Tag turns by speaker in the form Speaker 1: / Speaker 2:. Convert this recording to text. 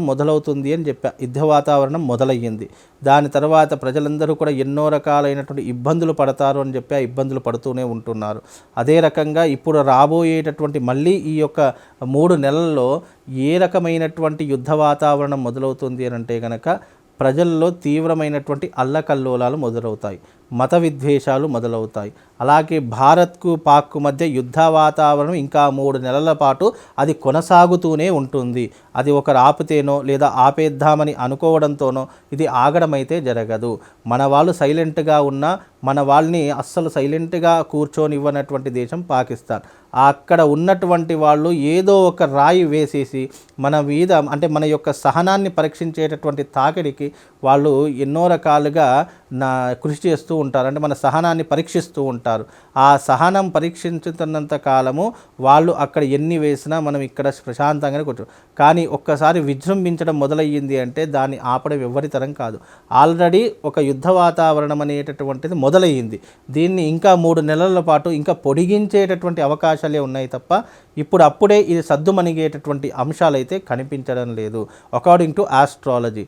Speaker 1: మొదలవుతుంది అని చెప్పా. యుద్ధ వాతావరణం మొదలయ్యింది. దాని తర్వాత ప్రజలందరూ కూడా ఎన్నో రకాలైనటువంటి ఇబ్బందులు పడతారు అని చెప్పి ఆ ఇబ్బందులు పడుతూనే ఉంటున్నారు. అదే రకంగా ఇప్పుడు రాబోయేటటువంటి మళ్ళీ ఈ యొక్క మూడు నెలల్లో ఏ రకమైనటువంటి యుద్ధ వాతావరణం మొదలవుతుంది అని అంటే కనుక ప్రజల్లో తీవ్రమైనటువంటి అల్లకల్లోలాలు మొదలవుతాయి. మత విద్వేషాలు మొదలవుతాయి. అలాగే భారత్కు పాక్కు మధ్య యుద్ధ వాతావరణం ఇంకా మూడు నెలల పాటు అది కొనసాగుతూనే ఉంటుంది. అది ఒకరు ఆపితేనో లేదా ఆపేద్దామని అనుకోవడంతోనో ఇది ఆగడమైతే జరగదు. మన వాళ్ళు సైలెంట్గా ఉన్న మన వాళ్ళని అస్సలు సైలెంట్గా కూర్చొనివ్వనటువంటి దేశం పాకిస్తాన్. అక్కడ ఉన్నటువంటి వాళ్ళు ఏదో ఒక రాయి వేసేసి మన మీద అంటే మన యొక్క సహనాన్ని పరీక్షించేటటువంటి తాకిడికి వాళ్ళు ఎన్నో రకాలుగా నా కృషి చేస్తూ ఉంటారు. అంటే మన సహనాన్ని పరీక్షిస్తూ ఉంటారు. ఆ సహనం పరీక్షించుతున్నంత కాలము వాళ్ళు అక్కడ ఎన్ని వేసినా మనం ఇక్కడ ప్రశాంతంగానే కూర్చో. కానీ ఒక్కసారి విజృంభించడం మొదలయ్యింది అంటే దాన్ని ఆపడం ఎవరి కాదు. ఆల్రెడీ ఒక యుద్ధ వాతావరణం అనేటటువంటిది మొదలయ్యింది. దీన్ని ఇంకా మూడు నెలల పాటు ఇంకా పొడిగించేటటువంటి అవకాశాలే ఉన్నాయి తప్ప ఇప్పుడు అప్పుడే ఇది సద్దుమణిగేటటువంటి అంశాలైతే కనిపించడం లేదు. According to astrology